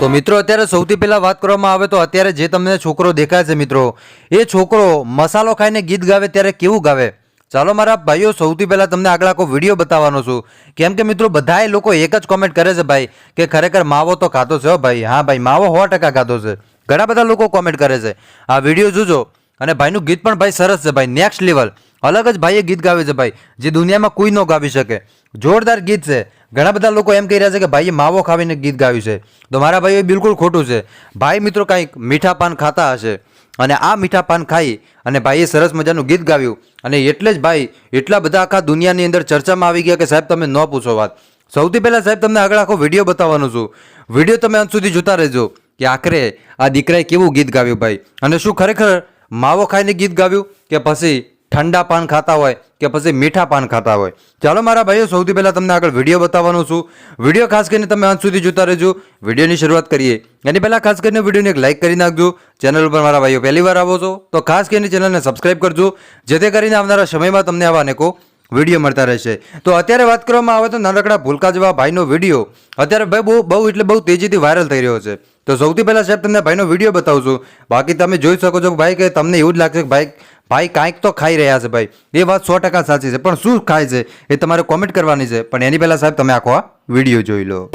તો મિત્રો, અત્યારે સૌથી પહેલા વાત કરવામાં આવે તો અત્યારે જે તમને છોકરો દેખાય છે મિત્રો, એ છોકરો મસાલો ખાઈને ગીત ગાવે ત્યારે કેવું ગાવે? ચાલો મારા ભાઈઓ, સૌથી પહેલાં તમને આગળ આખો વીડિયો બતાવવાનો છું. કેમ કે મિત્રો બધાય લોકો એક જ કોમેન્ટ કરે છે ભાઈ, કે ખરેખર માવો તો ખાતો છે હો ભાઈ. હા ભાઈ, માવો સો ટકા ખાતો છે. ઘણા બધા લોકો કોમેન્ટ કરે છે. આ વીડિયો જોજો. અને ભાઈનું ગીત પણ ભાઈ સરસ છે ભાઈ નેક્સ્ટ લેવલ અલગ જ ભાઈએ ગીત ગાવે છે ભાઈ, જે દુનિયામાં કોઈ ન ગાવી શકે. જોરદાર ગીત છે. ઘણા બધા લોકો એમ કહી રહ્યા છે કે ભાઈએ માવો ખાવીને ગીત ગાવ્યું છે. તો મારા ભાઈઓ બિલકુલ ખોટું છે. ભાઈ મિત્રો કાંઈક મીઠા પાન ખાતા હશે અને આ મીઠા પાન ખાઈ અને ભાઈએ સરસ મજાનું ગીત ગાવ્યું અને એટલે જ ભાઈ એટલા બધા આખા દુનિયાની અંદર ચર્ચામાં આવી ગયા કે સાહેબ તમે ન પૂછો વાત. સૌથી પહેલાં સાહેબ તમને આગળ આખો વીડિયો બતાવવાનો છું. વીડિયો તમે અંત સુધી જોતા રહેજો કે આખરે આ દીકરાએ કેવું ગીત ગાવ્યું ભાઈ. અને શું ખરેખર માવો ખાઈને ગીત ગાવ્યું કે પછી ઠંડા પાન ખાતા હોય કે પછી મીઠા પાન ખાતા હોય. ચાલો મારા ભાઈઓ, સૌથી પહેલાં તમને આગળ વીડિયો બતાવવાનો છું. વીડિયો ખાસ કરીને તમે અંત સુધી જોતા રહેજો. વિડીયોની શરૂઆત કરીએ. એની પહેલાં ખાસ કરીને વિડીયોને એક લાઇક કરી નાખજો. ચેનલ ઉપર મારા ભાઈઓ પહેલી વાર આવો છો, તો ખાસ કરીને ચેનલને સબસ્ક્રાઇબ કરજો, જેથી કરીને આવનારા સમયમાં તમને આવા અનેકો વીડિયો મળતા રહેશે. તો અત્યારે વાત કરવામાં આવે તો નાનકડા ભૂલકા જેવા ભાઈનો વીડિયો અત્યારે ભાઈ બહુ બહુ એટલે બહુ તેજીથી વાયરલ થઈ રહ્યો છે. તો સૌથી પહેલાં સાહેબ, તમને ભાઈનો વીડિયો બતાવું છું. બાકી તમે જોઈ શકો છો ભાઈ કે તમને એવું જ લાગશે કે ભાઈ ભાઈ, કાંઈક તો ખાઈ રહ્યા છે ભાઈ. એ વાત સો ટકા સાચી છે. પણ શું ખાય છે એ તમારે કોમેન્ટ કરવાની છે. પણ એની પહેલાં સાહેબ, તમે આખો આ વીડિયો જોઈ લો.